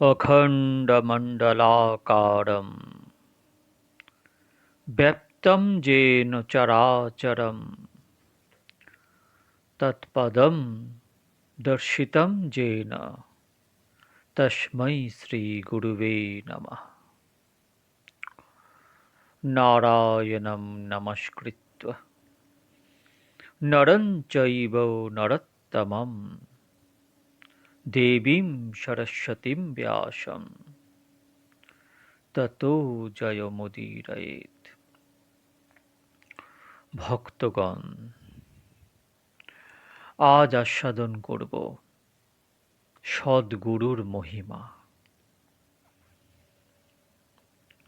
অখণ্ডমণ্ডলাকারম ব্যপ্তম যেন চরাচরম তৎপদম দর্শিতম যেন তস্মৈ শ্রীগুরুবে নম নারায়ণম নমস্কৃত নরঞ্চব নরোত্তমম দেবীম সরস্বতীম ব্যাসম। তত জয়মুদীরয়েত। ভক্তগণ, আজ আস্বাদন করব সদ্গুরুর মহিমা।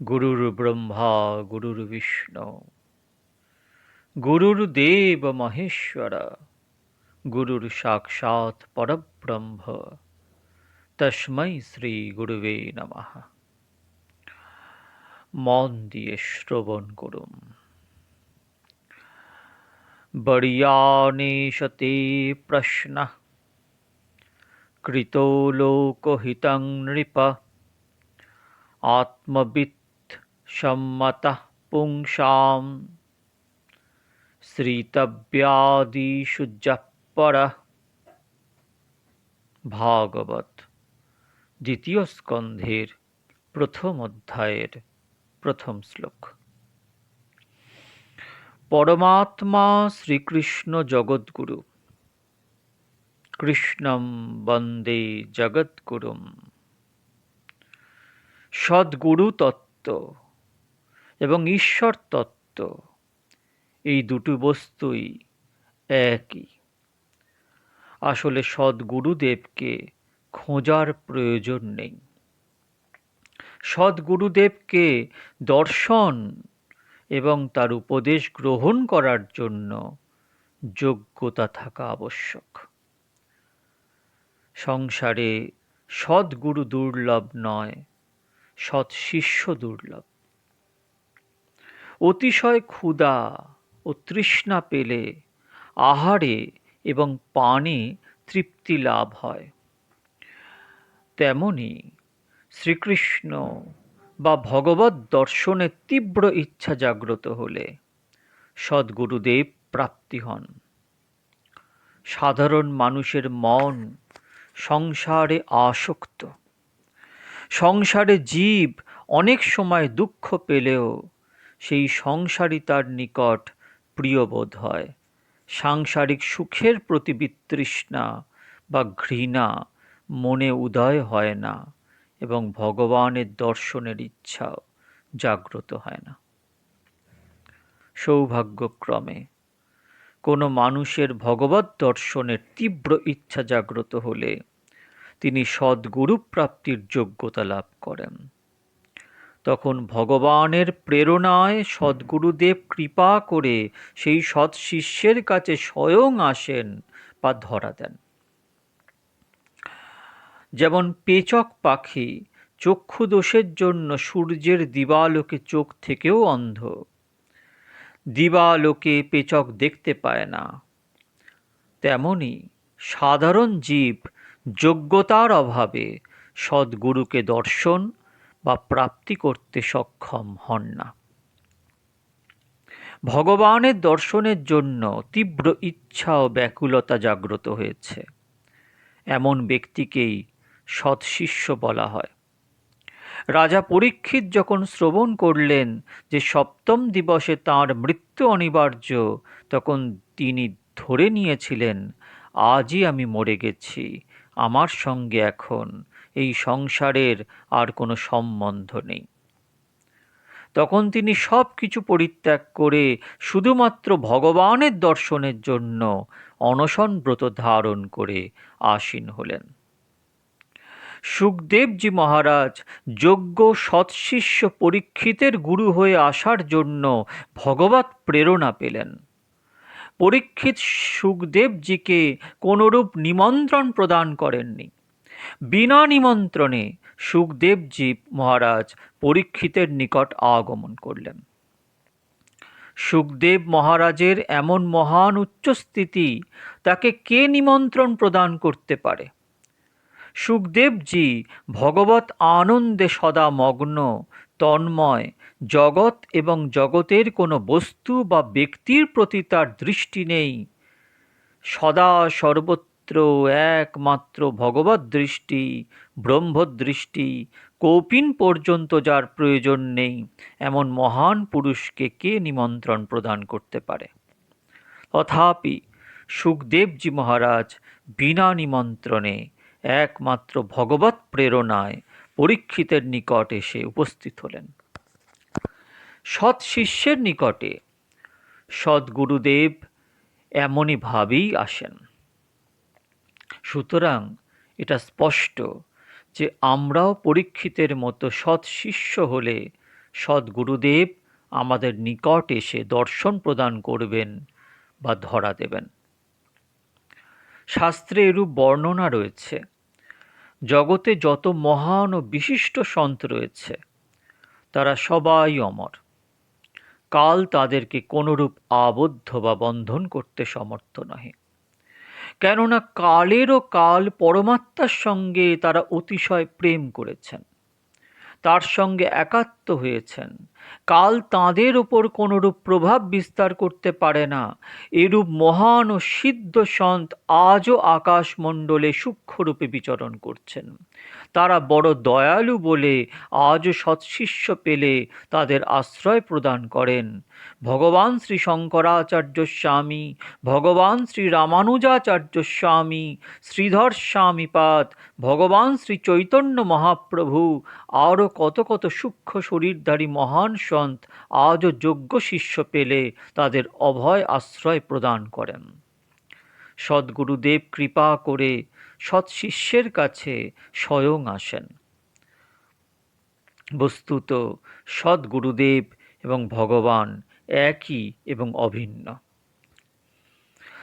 গুরুর ব্রহ্মা, গুরুর বিষ্ণু, গুরুর দেব মহেশ্বরা গুরুর সাক্ষাৎ পরব্রহ্ম তস্মৈ শ্রী গুরুবে নমঃ মন দিয়ে শ্রবণ করুন বর্যানেশতে প্রশ্ন কৃতো লোকহিতং নৃপ আত্মবিৎ সম্মত পুংসাম শ্রিতব্যাদিষু জপ পরা। ভাগবত, দ্বিতীয় স্কন্ধের প্রথম অধ্যায়ের প্রথম শ্লোক। পরমাত্মা শ্রীকৃষ্ণ জগৎগুরু কৃষ্ণম বন্দে জগৎগুরুম সদ্গুরু তত্ত্ব এবং ঈশ্বর তত্ত্ব, এই দুটো বস্তুই একই। আসলে সদ্গুরুদেবকে খোঁজার প্রয়োজন নেই। সদ্গুরুদেবকে দর্শন এবং তার উপদেশ গ্রহণ করার জন্য যোগ্যতা থাকা আবশ্যক। সংসারে সদ্গুরু দুর্লভ নয় সৎ শিষ্য দুর্লভ। অতিশয় ক্ষুধা ও তৃষ্ণা পেলে আহারে এবং পানে তৃপ্তি লাভ হয়। তেমনি শ্রীকৃষ্ণ বা ভগবত দর্শনে তীব্র ইচ্ছা জাগ্রত হলে সদ্গুরুদেব প্রাপ্তি হন। সাধারণ মানুষের মন সংসারে আসক্ত। সংসারে জীব অনেক সময় দুঃখ পেলেও সেই সংসারই তার নিকট প্রিয়বোধ হয়। সাংসারিক সুখের প্রতি বিতৃষ্ণা বা ঘৃণা মনে উদয় হয় না এবং ভগবানের দর্শনের ইচ্ছাও জাগ্রত হয় না। সৌভাগ্যক্রমে কোনো মানুষের ভগবত দর্শনের তীব্র ইচ্ছা জাগ্রত হলে তিনি সদ্গুরু প্রাপ্তির যোগ্যতা লাভ করেন। তখন ভগবানের প্রেরণায় সদ্গুরুদেব কৃপা করে সেই সৎ শিষ্যের কাছে স্বয়ং আসেন বা ধরা দেন। যেমন পেচক পাখি চক্ষু দোষের জন্য সূর্যের দিবালোকে চোখ থেকেও অন্ধ। দিবালোকে পেচক দেখতে পায় না। তেমনি সাধারণ জীব যোগ্যতার অভাবে সদ্গুরুকে দর্শন বা প্রাপ্তি করতে সক্ষম হন না। ভগবানের দর্শনের জন্য তীব্র ইচ্ছা ও ব্যাকুলতা জাগ্রত হয়েছে। এমন ব্যক্তিকেই সৎশিষ্য বলা হয়। রাজা পরীক্ষিত যখন শ্রবণ করলেন যে সপ্তম দিবসে তাঁর মৃত্যু অনিবার্য, তখন তিনি ধরে নিয়েছিলেন, আজই আমি মরে গেছি, আমার সঙ্গে এখন এই সংসারের আর কোনো সম্বন্ধ নেই। তখন তিনি সব কিছু পরিত্যাগ করে শুধুমাত্র ভগবানের দর্শনের জন্য অনশন ব্রত ধারণ করে আসীন হলেন। সুখদেবজি মহারাজ যোগ্য সৎশিষ্য পরীক্ষিতের গুরু হয়ে আসার জন্য ভগবত প্রেরণা পেলেন। পরীক্ষিত সুখদেবজিকে কোনরূপ নিমন্ত্রণ প্রদান করেননি। বিনা নিমন্ত্রণে সুখদেবজি মহারাজ পরীক্ষিতের নিকট আগমন করলেন। সুখদেব মহারাজের এমন মহান উচ্চস্থিতি তাকে কে নিমন্ত্রণ প্রদান করতে পারে? সুখদেবজি ভগবত আনন্দে সদা মগ্ন, তন্ময়, জগৎ এবং জগতের কোনো বস্তু বা ব্যক্তির প্রতি তার দৃষ্টি নেই। সদা সর্বত্র একমাত্র ভগবত দৃষ্টি, ব্রহ্মদৃষ্টি, কৌপিন পর্যন্ত যার প্রয়োজন নেই, এমন মহান পুরুষকে কে নিমন্ত্রণ প্রদান করতে পারে? তথাপি সুখদেবজি মহারাজ বিনা নিমন্ত্রণে একমাত্র ভগবত প্রেরণায় পরীক্ষিতের নিকট এসে উপস্থিত হলেন। সৎ শিষ্যের নিকটে সদ্গুরুদেব এমনইভাবেই আসেন। সুতরাং এটা স্পষ্ট যে আমরাও পরীক্ষিতের মতো সৎ শিষ্য হলে সদ্গুরুদেব আমাদের নিকট এসে দর্শন প্রদান করবেন বা ধরা দেবেন। শাস্ত্রে এরূপ বর্ণনা রয়েছে, জগতে যত মহান ও বিশিষ্ট সন্ত রয়েছে, তারা সবাই অমর। কাল তাদেরকে কোনরূপ আবদ্ধ বা বন্ধন করতে সমর্থ নহে। কেননা কালেরও কাল পরমাত্মার সঙ্গে তারা অতিশয় প্রেম করেছেন। তার সঙ্গে একাত্ম হয়েছেন। কাল তাঁদের ওপর কোনরূপ প্রভাব বিস্তার করতে পারে না। এরূপ মহান ও সিদ্ধ সন্ত আজও আকাশমণ্ডলে সূক্ষ্মরূপে বিচরণ করছেন। তারা বড় দয়ালু বলে আজও সৎশিষ্য পেলে তাদের আশ্রয় প্রদান করেন। ভগবান শ্রী শঙ্করাচার্য স্বামী, ভগবান শ্রী রামানুজাচার্য স্বামী, শ্রীধর স্বামীপাদ, ভগবান শ্রী চৈতন্য মহাপ্রভু আরও কত কত সূক্ষ্ম শরীরধারী মহান সন্ত আজও যোগ্য শিষ্য পেলে তাদের অভয় আশ্রয় প্রদান করেন। সদ্গুরুদেব কৃপা করে সৎ শিষ্যের কাছে স্বয়ং আসেন। বস্তুত সদ্গুরুদেব এবং ভগবান একই এবং অভিন্ন।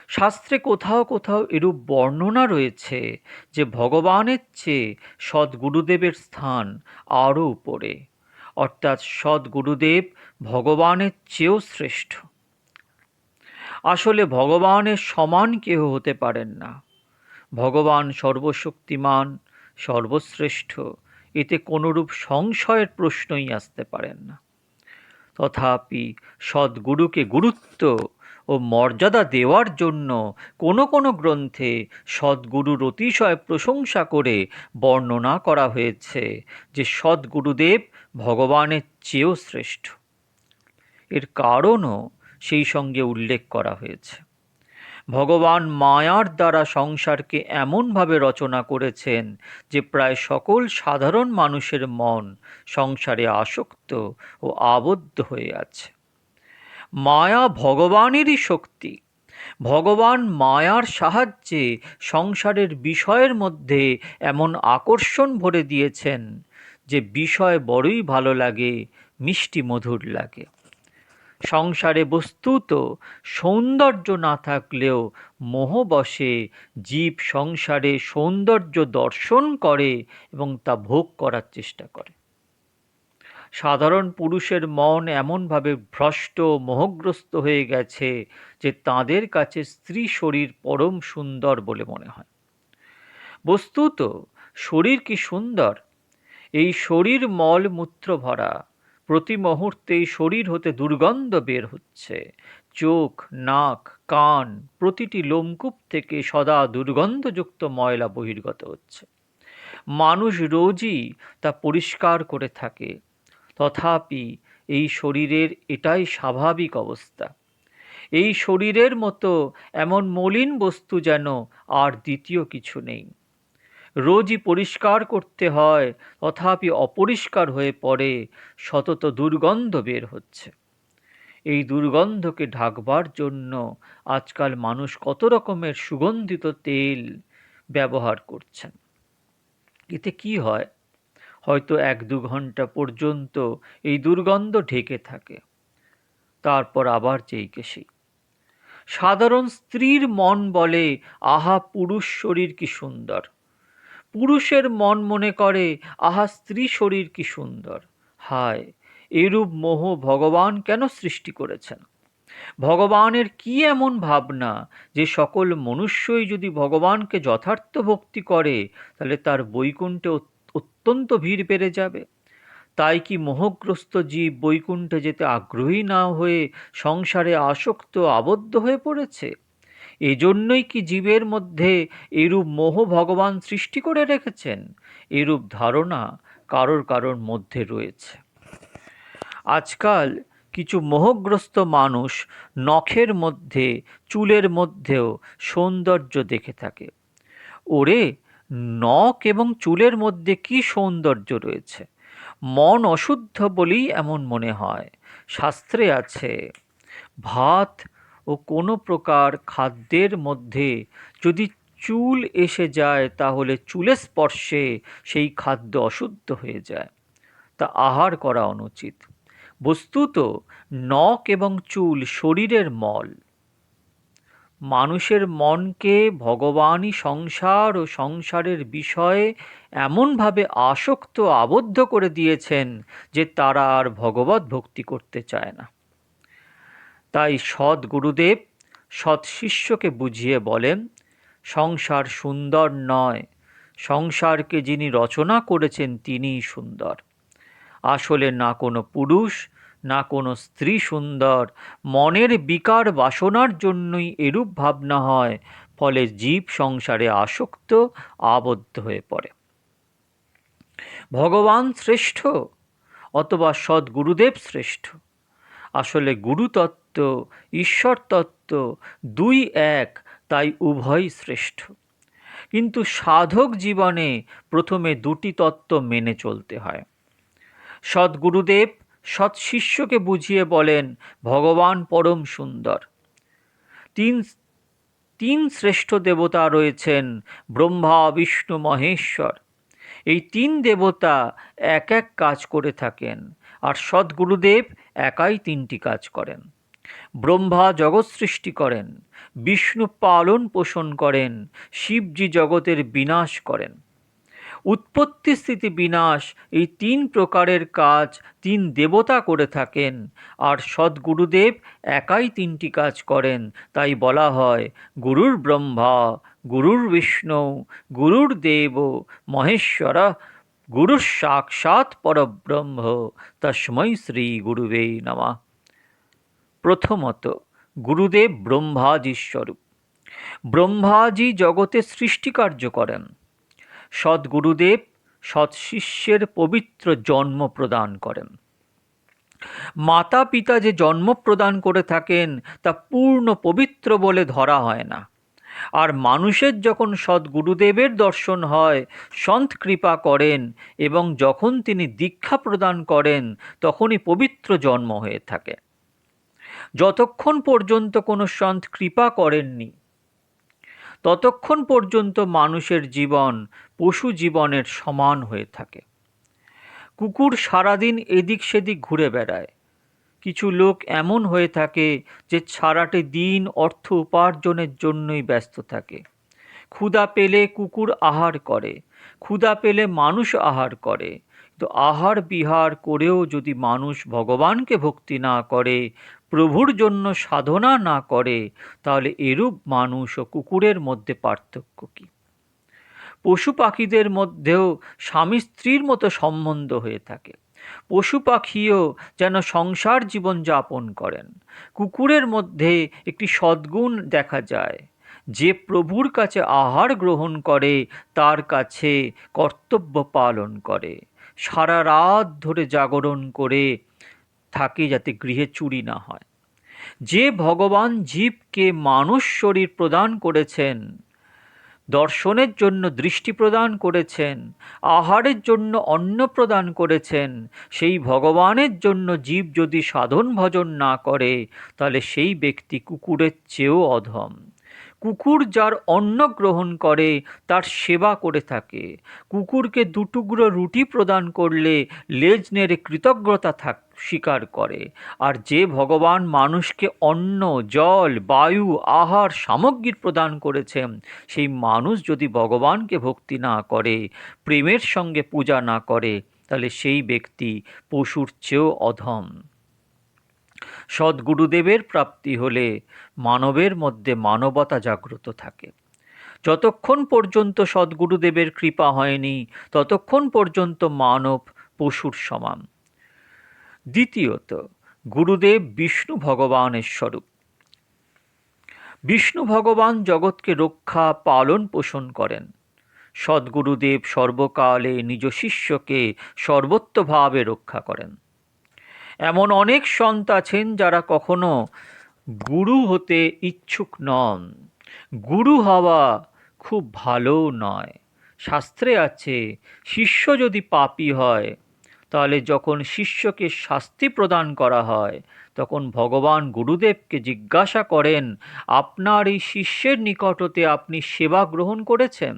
শাস্ত্রে কোথাও কোথাও এরূপ বর্ণনা রয়েছে যে ভগবানের চেয়ে সদ্গুরুদেবের স্থান আরও উপরে। অর্থাৎ সদ্গুরুদেব ভগবানের চেয়েও শ্রেষ্ঠ। আসলে ভগবানের সমান কেউ হতে পারেন না। ভগবান সর্বশক্তিমান, সর্বশ্রেষ্ঠ, এতে কোনোরূপ সংশয়ের প্রশ্নই আসতে পারেন না। তথাপি সদ্গুরুকে গুরুত্ব ও মর্যাদা দেওয়ার জন্য কোনো কোনো গ্রন্থে সদ্গুরুর অতিশয় প্রশংসা করে বর্ণনা করা হয়েছে যে সদ্গুরুদেব ভগবানের চেয়েও শ্রেষ্ঠ। এর কারণও সেই সঙ্গে উল্লেখ করা হয়েছে। ভগবান মায়ার দ্বারা সংসারকে এমনভাবে রচনা করেছেন যে প্রায় সকল সাধারণ মানুষের মন সংসারে আসক্ত ও আবদ্ধ হয়ে আছে। মায়া ভগবানেরই শক্তি। ভগবান মায়ার সাহায্যে সংসারের বিষয়ের মধ্যে এমন আকর্ষণ ভরে দিয়েছেন যে বিষয় বড়ই ভালো লাগে, মিষ্টি মধুর লাগে। সংসারে বস্তুত সৌন্দর্য না থাকলেও মোহ বসে, জীব সংসারে সৌন্দর্য দর্শন করে এবং তা ভোগ করার চেষ্টা করে। সাধারণ পুরুষের মন এমনভাবে ভ্রষ্ট মোহগ্রস্ত হয়ে গেছে যে তাদের কাছে স্ত্রী শরীর পরম সুন্দর বলে মনে হয়। বস্তুত শরীর কি সুন্দর? এই শরীর মল মূত্র ভরা। প্রতি মুহূর্তেই শরীর হতে দুর্গন্ধ বের হচ্ছে। চোখ, নাক, কান প্রতিটি লোমকূপ থেকে সদা দুর্গন্ধযুক্ত ময়লা বহির্গত হচ্ছে। মানুষ রোজই তা পরিষ্কার করে থাকে। তথাপি এই শরীরের এটাই স্বাভাবিক অবস্থা। এই শরীরের মতো এমন মলিন বস্তু যেন আর দ্বিতীয় কিছু নেই। রোজই পরিষ্কার করতে হয়, তথাপি অপরিষ্কার হয়ে পড়ে, সতত দুর্গন্ধ বের হচ্ছে। এই দুর্গন্ধকে ঢাকবার জন্য আজকাল মানুষ কত রকমের সুগন্ধিত তেল ব্যবহার করছেন। এতে কি হয়? হয়তো এক দু ঘণ্টা পর্যন্ত এই দুর্গন্ধ ঢেকে থাকে। তারপর আবার যেইকে সেই। সাধারণ স্ত্রীর মন বলে, আহা, পুরুষ শরীর কি সুন্দর। পুরুষের মন মনে করে, আহা স্ত্রী শরীর কি সুন্দর। হায়, এরূপ মোহ ভগবান কেন সৃষ্টি করেছেন? ভগবানের কি এমন ভাবনা যে সকল মনুষ্যই যদি ভগবানকে যথার্থ ভক্তি করে, তাহলে তার বৈকুণ্ঠে অত্যন্ত ভিড় বেড়ে যাবে। তাই কি মোহগ্রস্ত জীব বৈকুণ্ঠে যেতে আগ্রহী না হয়ে সংসারে আসক্ত, আবদ্ধ হয়ে পড়েছে? এজন্যই কি জীবের মধ্যে এরূপ মোহ ভগবান সৃষ্টি করে রেখেছেন? এরূপ ধারণা কারোর কারোর মধ্যে রয়েছে। আজকাল কিছু মোহগ্রস্ত মানুষ নখের মধ্যে, চুলের মধ্যেও সৌন্দর্য দেখে থাকে। ওরে, নখ এবং চুলের মধ্যে কি সৌন্দর্য রয়েছে? মন অশুদ্ধ বলেই এমন মনে হয়। শাস্ত্রে আছে, ভাত ও কোনো প্রকার খাদ্যের মধ্যে যদি চুল এসে যায়, তাহলে চুলের স্পর্শে সেই খাদ্য অশুদ্ধ হয়ে যায়। তা আহার করা অনুচিত। বস্তুত নখ এবং চুল শরীরের মল। মানুষের মনকে ভগবানই সংসার ও সংসারের বিষয়ে এমনভাবে আসক্ত আবদ্ধ করে দিয়েছেন যে তারা আর ভগবত ভক্তি করতে চায় না। তাই সৎ গুরুদেব সৎ শিষ্যকে বুঝিয়ে বলেন, সংসার সুন্দর নয়, সংসারকে যিনি রচনা করেছেন তিনিই সুন্দর। আসলে না কোনো পুরুষ, না কোনো স্ত্রী সুন্দর, মনের বিকার বাসনার জন্যই এরূপ ভাবনা হয়, ফলে জীব সংসারে আসক্ত, আবদ্ধ হয়ে পড়ে। ভগবান শ্রেষ্ঠ, অথবা সদ্গুরুদেব শ্রেষ্ঠ। আসলে গুরুতত্ত্ব ঈশ্বর তত্ত্ব, দুই এক, তাই উভয়ই শ্রেষ্ঠ। কিন্তু সাধক জীবনে প্রথমে দুটি তত্ত্ব মেনে চলতে হয়। সদ্গুরুদেব সৎ শিষ্যকে বুঝিয়ে বলেন, ভগবান পরম সুন্দর। তিন তিন শ্রেষ্ঠ দেবতা রয়েছেন ব্রহ্মা, বিষ্ণু, মহেশ্বর। এই তিন দেবতা এক এক কাজ করে থাকেন, আর সদ্গুরুদেব একাই তিনটি কাজ করেন। ব্রহ্মা জগৎ সৃষ্টি করেন, বিষ্ণু পালন পোষণ করেন, শিবজি জগতের বিনাশ করেন। উৎপত্তি স্থিতি বিনাশ, এই তিন প্রকারের কাজ তিন দেবতা করে থাকেন, আর সদ্গুরুদেব একাই তিনটি কাজ করেন। তাই বলা হয়, গুরুর ব্রহ্মা, গুরুর বিষ্ণু, গুরুর দেব, মহেশ্বর, গুরুর সাক্ষাৎ পরব্রহ্ম। তস্মৈ শ্রী গুরুবে নমা। প্রথমত গুরুদেব ব্রহ্মাজি স্বরূপ। ব্রহ্মাজি জগতে সৃষ্টিকার্য করেন। সদ্গুরুদেব সৎশিষ্যের পবিত্র জন্ম প্রদান করেন। মাতা পিতা যে জন্ম প্রদান করে থাকেন, তা পূর্ণ পবিত্র বলে ধরা হয় না। আর মানুষের যখন সদ্গুরুদেবের দর্শন হয়, সন্ত কৃপা করেন এবং যখন তিনি দীক্ষা প্রদান করেন, তখনই পবিত্র জন্ম হয়ে থাকে। যতক্ষণ পর্যন্ত কোনো সন্ত কৃপা করেননি, ততক্ষণ পর্যন্ত মানুষের জীবন পশু জীবনের সমান হয়ে থাকে। কুকুর সারাদিন এদিক সেদিক ঘুরে বেড়ায়। কিছু লোক এমন হয়ে থাকে যে সারাটি দিন অর্থ উপার্জনের জন্যই ব্যস্ত থাকে। ক্ষুদা পেলে কুকুর আহার করে ক্ষুদা পেলে মানুষ আহার করে। তো আহার বিহার করেও যদি মানুষ ভগবানকে ভক্তি না করে প্রভুর জন্য সাধনা না করে, তাহলে এরূপ মানুষ ও কুকুরের মধ্যে পার্থক্য কী? পশু পাখিদের মধ্যেও স্বামী স্ত্রীর মতো সম্বন্ধ হয়ে থাকে। পশু পাখিও যেন সংসার জীবন যাপন করেন। কুকুরের মধ্যে একটি সদ্গুণ দেখা যায়। যে প্রভুর কাছে আহার গ্রহণ করে, তার কাছে কর্তব্য পালন করে। সারা রাত ধরে জাগরণ করে থাকে যাতে গৃহে চুরি না হয়। যে ভগবান জীবকে মানুষ শরীর প্রদান করেছেন, দর্শনের জন্য দৃষ্টি প্রদান করেছেন, আহারের জন্য অন্ন প্রদান করেছেন, সেই ভগবানের জন্য জীব যদি সাধন ভজন না করে, তাহলে সেই ব্যক্তি কুকুরের চেয়েও অধম। কুকুর যার অন্ন গ্রহণ করে, তার সেবা করে থাকে। কুকুরকে দুটুকরো রুটি প্রদান করলে লেজ নেড়ে কৃতজ্ঞতা থাক, স্বীকার করে। আর যে ভগবান মানুষকে অন্ন, জল, বায়ু, আহার, সামগ্রী প্রদান করেছেন সেই মানুষ যদি ভগবানকে ভক্তি না করে, প্রেমের সঙ্গে পূজা না করে, তাহলে সেই ব্যক্তি পশুর চেয়েও অধম। সদ্গুরুদেবের প্রাপ্তি হলে মানবের মধ্যে মানবতা জাগ্রত থাকে। যতক্ষণ পর্যন্ত সদ্গুরুদেবের কৃপা হয়নি, ততক্ষণ পর্যন্ত মানব পশুর সমান। দ্বিতীয়ত, গুরুদেব বিষ্ণু ভগবানের স্বরূপ। বিষ্ণু ভগবান জগৎকে রক্ষা, পালন, পোষণ করেন। সদ্গুরুদেব সর্বকালে নিজ শিষ্যকে সর্বত্রভাবে রক্ষা করেন। এমন অনেক সন্ত আছেন যারা কখনো গুরু হতে ইচ্ছুক নন। গুরু হওয়া খুব ভালো নয়। শাস্ত্রে আছে, শিষ্য যদি পাপি হয়, তাহলে যখন শিষ্যকে শাস্তি প্রদান করা হয়, তখন ভগবান গুরুদেবকে জিজ্ঞাসা করেন, আপনার এই শিষ্যের নিকটতে আপনি সেবা গ্রহণ করেছেন?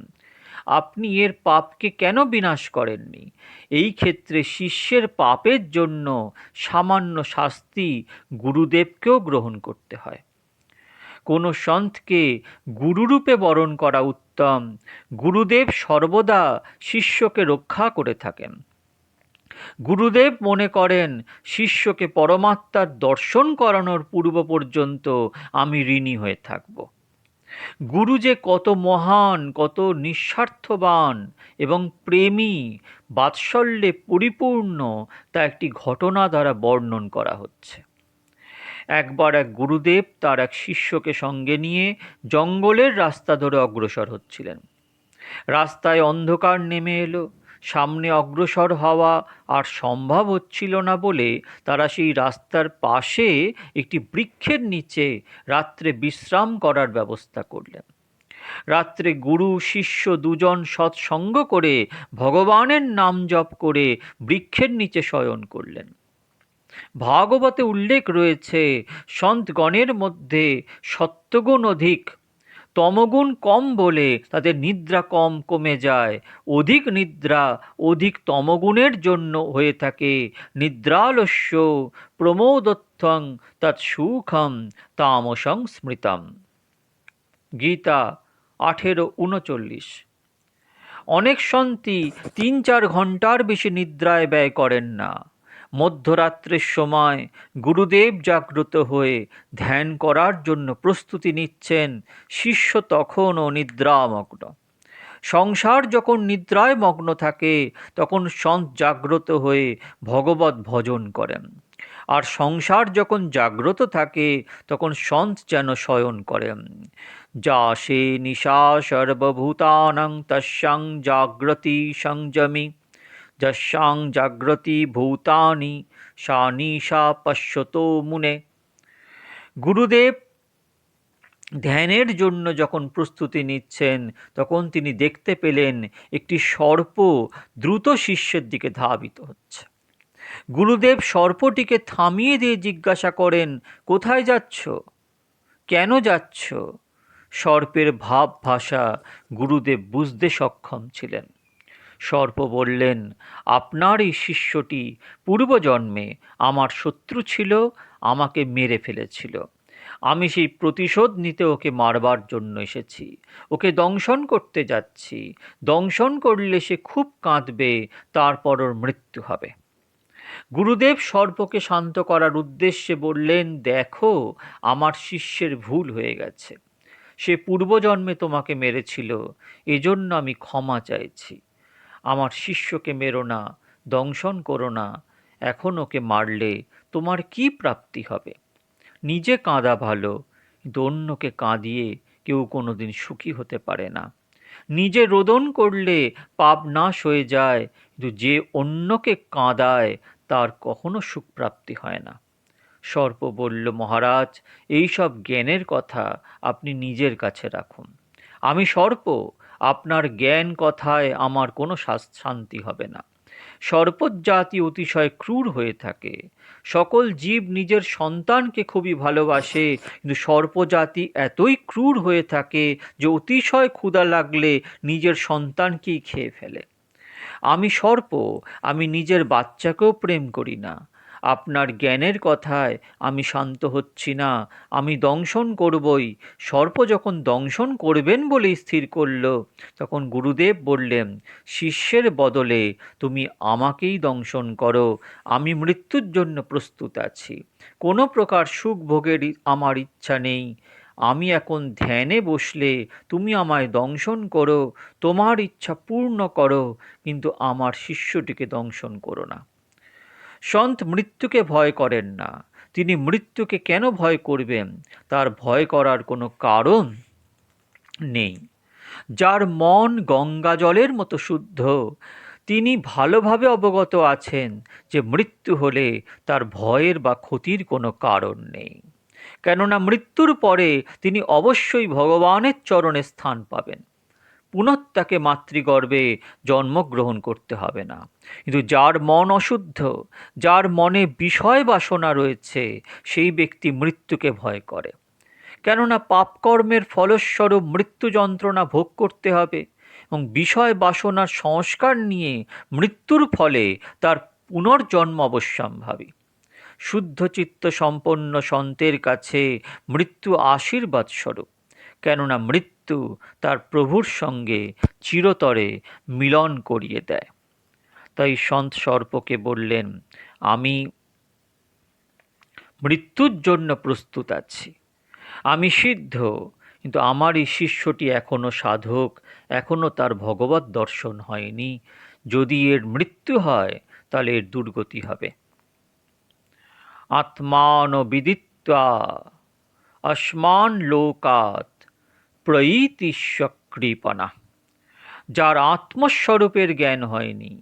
আপনি এর পাপকে কেন বিনাশ করেননি? এই ক্ষেত্রে শিষ্যের পাপের জন্য সামান্য শাস্তি গুরুদেবকেও গ্রহণ করতে হয়। কোনো সন্তকে গুরুরূপে বরণ করা উত্তম গুরুদেব সর্বদা শিষ্যকে রক্ষা করে থাকেন। গুরুদেব মনে করেন, শিষ্যকে পরমাত্মার দর্শন করানোর পূর্ব পর্যন্ত আমি ঋণী হয়ে থাকব। গুরু যে কত মহান, কত নিঃস্বার্থবান এবং প্রেমী, বাৎসল্যে পরিপূর্ণ, তা একটি ঘটনা দ্বারা বর্ণন করা হচ্ছে। একবার এক গুরুদেব তার এক শিষ্যকে সঙ্গে নিয়ে জঙ্গলের রাস্তা ধরে অগ্রসর হচ্ছিলেন। রাস্তায় অন্ধকার নেমে এলো। সামনে অগ্রসর হওয়া আর সম্ভব হচ্ছিল না বলে তারা সেই রাস্তার পাশে একটি বৃক্ষের নিচে রাত্রে বিশ্রাম করার ব্যবস্থা করলেন। রাত্রে গুরু, শিষ্য দুজন সৎসঙ্গ করে ভগবানের নাম জপ করে বৃক্ষের নিচে শয়ন করলেন। ভাগবতে উল্লেখ রয়েছে, সন্তগণের মধ্যে সত্যগুণ অধিক তমগুণ কম বলে তাদের নিদ্রা কম কমে যায়। অধিক নিদ্রা অধিক তমগুণের জন্য হয়ে থাকে। নিদ্রালস্য প্রমোদত্থং তৎ সুখম তামসং স্মৃতম। গীতা আঠেরো উনচল্লিশ। অনেক সন্তি তিন চার ঘণ্টার বেশি নিদ্রায় ব্যয় করেন না। মধ্যরাত্রের সময় গুরুদেব জাগ্রত হয়ে ধ্যান করার জন্য প্রস্তুতি নিচ্ছেন শিষ্য তখনও নিদ্রামগ্ন। সংসার যখন নিদ্রায় মগ্ন থাকে, তখন সন্ত জাগ্রত হয়ে ভগবত ভজন করেন। আর সংসার যখন জাগ্রত থাকে, তখন সন্ত যেন শয়ন করেন। যা সে নিশা সর্বভূতানং তস্যাং জাগ্রতি সংযমী। যশাং জাগ্রতি ভূতানি, সা নিশা পশ্যত মুনে। গুরুদেব ধ্যানের জন্য যখন প্রস্তুতি নিচ্ছেন, তখন তিনি দেখতে পেলেন একটি সর্প দ্রুত শিষ্যের দিকে ধাবিত হচ্ছে। গুরুদেব সর্পটিকে থামিয়ে দিয়ে জিজ্ঞাসা করেন, কোথায় যাচ্ছ? কেন যাচ্ছ? সর্পের ভাব ভাষা গুরুদেব বুঝতে সক্ষম ছিলেন। সর্প বললেন, আপনার এই শিষ্যটি পূর্বজন্মে আমার শত্রু ছিল, আমাকে মেরে ফেলেছিল। আমি সেই প্রতিশোধ নিতে ওকে মারবার জন্য এসেছি। ওকে দংশন করতে যাচ্ছি। দংশন করলে সে খুব কাঁদবে, তারপর ওর মৃত্যু হবে। গুরুদেব সর্পকে শান্ত করার উদ্দেশ্যে বললেন, দেখো, আমার শিষ্যের ভুল হয়ে গেছে। সে পূর্বজন্মে তোমাকে মেরেছিল, এজন্য আমি ক্ষমা চাইছি। আমার শিষ্যকে মেরো না, দংশন করো না, এখন ওকে মারলে তোমার কি প্রাপ্তি হবে? নিজে কাঁদা ভালো কিন্তু অন্যকে কাঁদিয়ে কেউ কোনো দিন সুখী হতে পারে না। নিজে রোদন করলে পাপ নাশ হয়ে যায়, কিন্তু যে অন্যকে কাঁদায় তার কখনো সুখপ্রাপ্তি হয় না। সর্প বলল, মহারাজ, এইসব জ্ঞানের কথা আপনি নিজের কাছে রাখুন। আমি সর্প আপনার জ্ঞান কথায় আমার কোনো শান্তি হবে না। সর্পজাতি অতিশয় ক্রূর হয়ে থাকে। সকল জীব নিজের সন্তানকে খুবই ভালোবাসে, কিন্তু সর্পজাতি এতই ক্রূর হয়ে থাকে যে অতিশয় ক্ষুধা লাগলে নিজের সন্তানকেই খেয়ে ফেলে। আমি সর্প, আমি নিজের বাচ্চাকেও প্রেম করি না। আপনার জ্ঞানের কথায় আমি শান্ত হচ্ছি না, আমি দংশন করবই। সর্প যখন দংশন করবেন বলে স্থির করল, তখন গুরুদেব বললেন, শিষ্যের বদলে তুমি আমাকেই দংশন করো, আমি মৃত্যুর জন্য প্রস্তুত আছি। কোনো প্রকার সুখ ভোগের আমার ইচ্ছা নেই। আমি এখন ধ্যানে বসলে তুমি আমায় দংশন করো, তোমার ইচ্ছা পূর্ণ করো, কিন্তু আমার শিষ্যটিকে দংশন করো না। সন্ত মৃত্যুকে ভয় করেন না। তিনি মৃত্যুকে কেন ভয় করবেন? তার ভয় করার কোনো কারণ নেই। যার মন গঙ্গা জলের মতো শুদ্ধ, তিনি ভালোভাবে অবগত আছেন যে মৃত্যু হলে তার ভয়ের বা ক্ষতির কোনো কারণ নেই। কেননা মৃত্যুর পরে তিনি অবশ্যই ভগবানের চরণে স্থান পাবেন। পুনঃ মাতৃগর্ভে জন্মগ্রহণ করতে হবে না। কিন্তু যার মন অশুদ্ধ, যার মনে বিষয় বাসনা রয়েছে, সেই ব্যক্তি মৃত্যুকে ভয় করে। কেননা পাপকর্মের ফলস্বরূপ মৃত্যু যন্ত্রণা ভোগ করতে হবে এবং বিষয় বাসনার সংস্কার নিয়ে মৃত্যুর ফলে তার পুনর্জন্ম অবশ্যম্ভাবী। শুদ্ধচিত্ত সম্পন্ন সন্তের কাছে মৃত্যু আশীর্বাদ স্বরূপ কেননা মৃত্যু তার প্রভুর সঙ্গে চিরতরে মিলন করিয়ে দেয়। তাই সন্ত সর্পকে বললেন, আমি মৃত্যুর জন্য প্রস্তুত আছি। আমি সিদ্ধ, কিন্তু আমার এই শিষ্যটি এখনও সাধক এখনও তার ভগবত দর্শন হয়নি। যদি এর মৃত্যু হয়, তাহলে এর দুর্গতি হবে। আত্মান বিদিত্বা আসমান লোকাত প্রঈতিস্বকৃপণা যার আত্মস্বরূপের জ্ঞান হয়নি,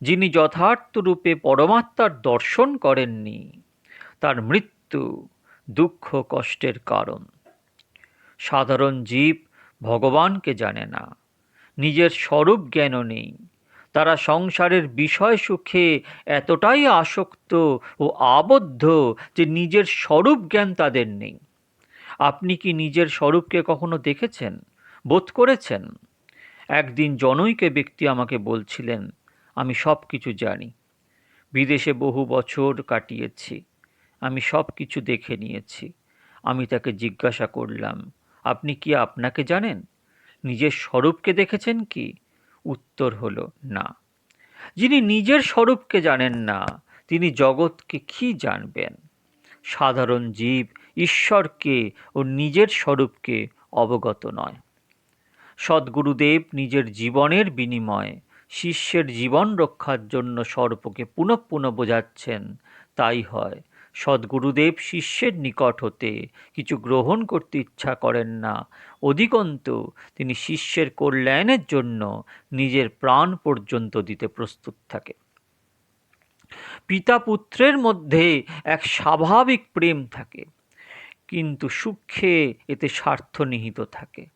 যিনি যথার্থ রূপে পরমাত্মার দর্শন করেননি, তার মৃত্যু দুঃখ কষ্টের কারণ। সাধারণ জীব ভগবানকে জানে না, নিজের স্বরূপ জ্ঞানও নেই, তারা সংসারের বিষয় সুখে এতটাই আসক্ত ও আবদ্ধ যে নিজের স্বরূপ জ্ঞান তাদের নেই। আপনি কি নিজের স্বরূপকে কখনো দেখেছেন? বোধ করেছেন? একদিন জনৈকে ব্যক্তি আমাকে বলছিলেন, আমি সব কিছু জানি। বিদেশে বহু বছর কাটিয়েছি। আমি সব কিছু দেখে নিয়েছি। আমি তাকে জিজ্ঞাসা করলাম, আপনি কি আপনাকে জানেন? নিজের স্বরূপকে দেখেছেন কি? উত্তর হলো, না। যিনি নিজের স্বরূপকে জানেন না, তিনি জগৎকে কি জানবেন? সাধারণ জীব ঈশ্বরকে ও নিজের স্বরূপকে অবগত নয়। সদ্গুরুদেব নিজের জীবনের বিনিময়ে শিষ্যের জীবন রক্ষার জন্য সর্পকে পুনঃ পুনঃ বোঝাচ্ছেন। তাই হয়, সদ্গুরুদেব শিষ্যের নিকট হতে কিছু গ্রহণ করতে ইচ্ছা করেন না। অধিকন্তু, তিনি শিষ্যের কল্যাণের জন্য নিজের প্রাণ পর্যন্ত দিতে প্রস্তুত থাকে। পিতা পুত্রের মধ্যে এক স্বাভাবিক প্রেম থাকে। কিন্তু সূক্ষ্মে এতে স্বার্থ নিহিত থাকে।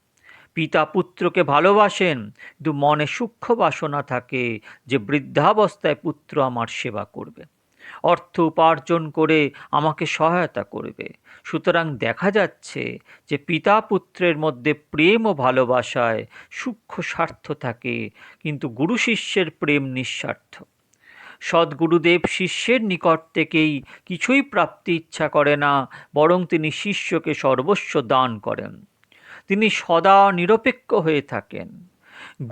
পিতা পুত্রকে ভালোবাসেন, কিন্তু মনে সূক্ষ্ম বাসনা থাকে যে বৃদ্ধাবস্থায় পুত্র আমার সেবা করবে। অর্থ উপার্জন করে আমাকে সহায়তা করবে। সুতরাং দেখা যাচ্ছে যে পিতা পুত্রের মধ্যে প্রেম ও ভালোবাসায় সূক্ষ্ম স্বার্থ থাকে, কিন্তু গুরু শিষ্যের প্রেম নিঃস্বার্থ। সদ্গুরুদেব শিষ্যের নিকট থেকেই কিছুই প্রাপ্তি ইচ্ছা করে না, বরং তিনি শিষ্যকে সর্বস্ব দান করেন। তিনি সদা নিরপেক্ষ হয়ে থাকেন।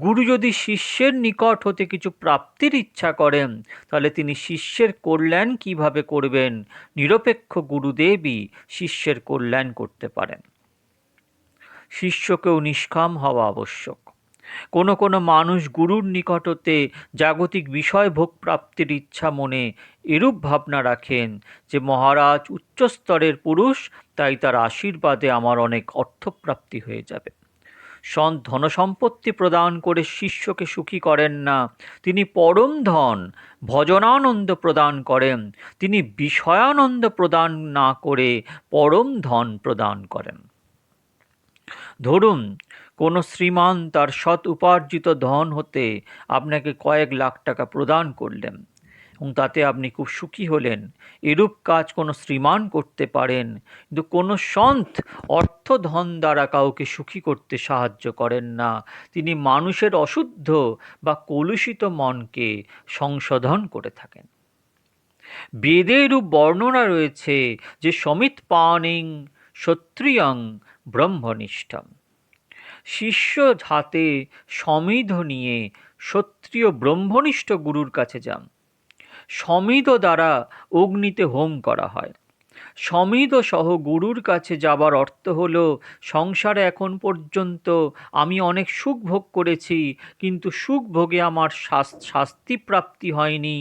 গুরু যদি শিষ্যের নিকট হতে কিছু প্রাপ্তির ইচ্ছা করেন, তাহলে তিনি শিষ্যের কল্যাণ কীভাবে করবেন? নিরপেক্ষ গুরুদেবই শিষ্যের কল্যাণ করতে পারেন। শিষ্যকেও নিষ্কাম হওয়া আবশ্যক। কোনো কোনো মানুষ গুরুর নিকটতে জাগতিক বিষয় ভোগ প্রাপ্তির ইচ্ছা মনে এরূপ ভাবনা রাখেন যে মহারাজ উচ্চস্তরের পুরুষ, তাই তার আশীর্বাদে আমার অনেক অর্থপ্রাপ্তি হয়ে যাবে। সন ধনসম্পত্তি প্রদান করে শিষ্যকে সুখী করেন না। তিনি পরম ধন, ভজনানন্দ প্রদান করেন। তিনি বিষয়ানন্দ প্রদান না করে পরম ধন প্রদান করেন। ধরুন কোনো শ্রীমান তার সৎ উপার্জিত ধন হতে আপনাকে কয়েক লাখ টাকা প্রদান করলেন, এবং তাতে আপনি খুব সুখী হলেন। এরূপ কাজ কোনো শ্রীমান করতে পারেন, কিন্তু কোনো সন্ত অর্থ ধন দ্বারা কাউকে সুখী করতে সাহায্য করেন না। তিনি মানুষের অশুদ্ধ বা কলুষিত মনকে সংশোধন করে থাকেন। বেদে রূপ বর্ণনা রয়েছে যে সমিত পানিং ক্ষত্রিয়ং ব্রহ্মনিষ্ঠম। শিষ্য হাতে সমিধ নিয়ে ক্ষত্রিয় ব্রহ্মনিষ্ঠ গুরুর কাছে যান। সমিধ দ্বারা অগ্নিতে হোম করা হয়। সমিধ সহ গুরুর কাছে যাবার অর্থ হল, সংসারে এখন পর্যন্ত আমি অনেক সুখ ভোগ করেছি, কিন্তু সুখ ভোগে আমার শাস্তি প্রাপ্তি হয়নি।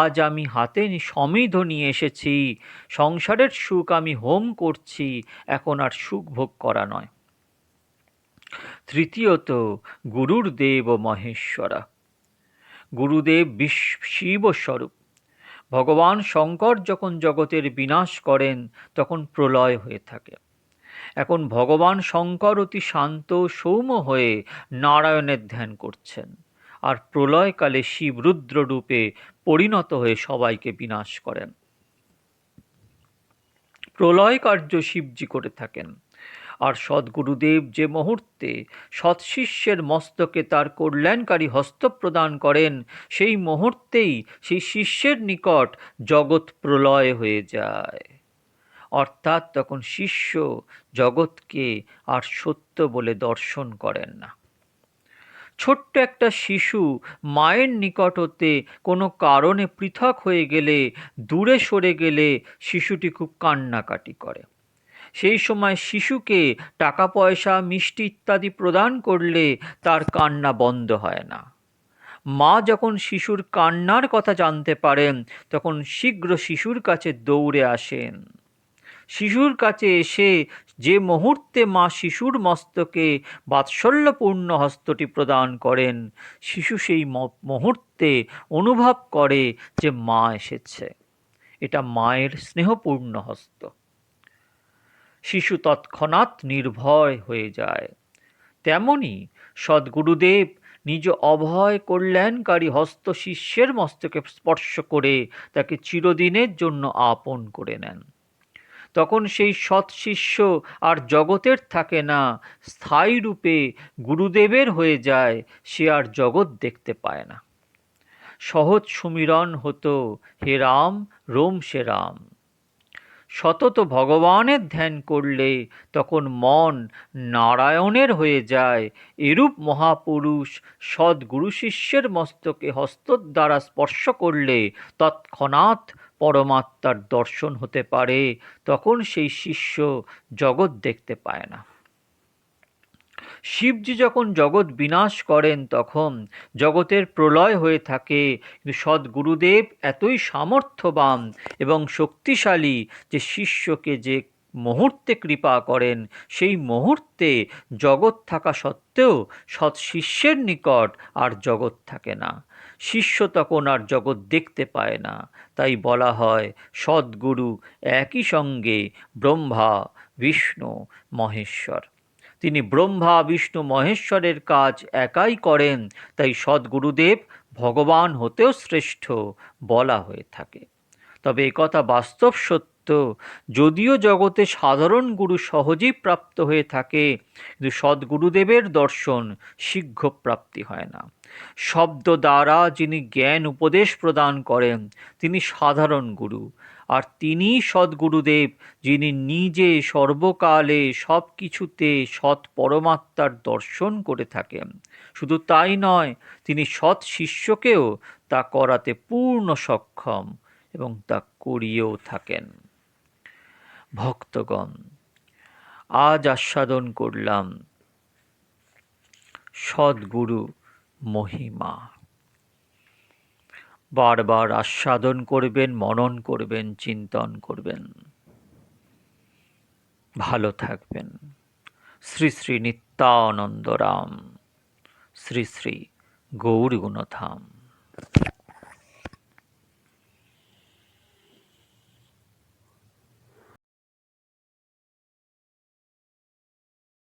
আজ আমি হাতে সমিধ নিয়ে এসেছি। সংসারের সুখ আমি হোম করছি, এখন আর সুখ ভোগ করা নয়। তৃতীয়ত গুরুর দেব মহেশ্বরা। গুরুদেব বিশ্ব শিবস্বরূপ ভগবান শঙ্কর যখন জগতের বিনাশ করেন, তখন প্রলয় হয়ে থাকে। এখন ভগবান শঙ্কর অতি শান্ত, সৌম্য হয়ে নারায়ণের ধ্যান করছেন আর প্রলয়কালে শিব রুদ্র রূপে পরিণত হয়ে সবাইকে বিনাশ করেন। প্রলয় কার্য শিবজি করে থাকেন। আর সদ্গুরুদেব যে মুহূর্তে সৎশিষ্যের মস্তকে তার কল্যাণকারী হস্ত প্রদান করেন, সেই মুহূর্তেই সেই শিষ্যের নিকট জগৎ প্রলয় হয়ে যায়। অর্থাৎ তখন শিষ্য জগৎকে আর সত্য বলে দর্শন করেন না। ছোট্ট একটা শিশু মায়ের নিকট হতে কোনো কারণে পৃথক হয়ে গেলে, দূরে সরে গেলে শিশুটি খুব কান্নাকাটি করে। সেই সময় শিশুকে টাকা পয়সা মিষ্টি ইত্যাদি প্রদান করলে তার কান্না বন্ধ হয় না। মা যখন শিশুর কান্নার কথা জানতে পারেন, তখন শীঘ্র শিশুর কাছে দৌড়ে আসেন। শিশুর কাছে এসে যে মুহূর্তে মা শিশুর মস্তকে বাৎসল্যপূর্ণ হস্তটি প্রদান করেন, শিশু সেই মুহূর্তে অনুভব করে যে মা এসেছে। এটা মায়ের স্নেহপূর্ণ হস্ত। শিশু তৎক্ষণাৎ নির্ভয় হয়ে যায়। তেমনি সদ্গুরুদেব নিজ অভয় কল্যাণকারী হস্ত শিষ্যের মস্তকে স্পর্শ করে তাকে চিরদিনের জন্য আপন করে নেন। তখন সেই সৎ শিষ্য আর জগতের থাকে না, স্থায়ী রূপে গুরুদেবের হয়ে যায়, সে আর জগৎ দেখতে পায় না। সহজ সুমিরন হতো হে রাম, রোম সে রাম। সতত ভগবানের ধ্যান করলে তখন মন নারায়ণের হয়ে যায়। এরূপ মহাপুরুষ সদ্গুরু শিষ্যের মস্তকে হস্ত দ্বারা স্পর্শ করলে তৎক্ষণাৎ পরমাত্মার দর্শন হতে পারে। তখন সেই শিষ্য জগৎ দেখতে পায় না। শিবজি যখন জগৎ বিনাশ করেন তখন জগতের প্রলয় হয়ে থাকে। কিন্তু সদ্গুরুদেব এতই সামর্থ্যবান এবং শক্তিশালী যে শিষ্যকে যে মুহূর্তে কৃপা করেন, সেই মুহূর্তে জগৎ থাকা সত্ত্বেও সৎ শিষ্যের নিকট আর জগৎ থাকে না। শিষ্য তখন আর জগৎ দেখতে পায় না। তাই বলা হয়, সদ্গুরু একই সঙ্গে ব্রহ্মা, বিষ্ণু, মহেশ্বর। তিনি ব্রহ্মা, বিষ্ণু, মহেশ্বরের কাজ একাই করেন, তাই সদ্গুরুদেব ভগবান হতেও শ্রেষ্ঠ বলা হয়ে থাকে। তবে একথা বাস্তব সত্য, যদিও জগতে সাধারণ গুরু সহজেই প্রাপ্ত হয়ে থাকে, কিন্তু সদ্গুরুদেবের দর্শন শীঘ্র প্রাপ্তি হয় না। শব্দ দ্বারা যিনি জ্ঞান উপদেশ প্রদান করেন, তিনি সাধারণ গুরু। আর তিনি সদ্গুরুদেব, যিনি নিজে সর্বকালে সব কিছুতে সৎ পরমাত্মার দর্শন করে থাকেন। শুধু তাই নয়, তিনি সৎ শিষ্যকেও তা করাতে পূর্ণ সক্ষম এবং তা করিয়েও থাকেন। ভক্তগণ, আজ আস্বাদন করলাম সদ্গুরু মহিমা। বারবার আস্বাদন করবেন, মনন করবেন, চিন্তন করবেন। ভালো থাকবেন। শ্রী শ্রী নিত্যানন্দ রাম শ্রী শ্রী গৌরগুণধাম।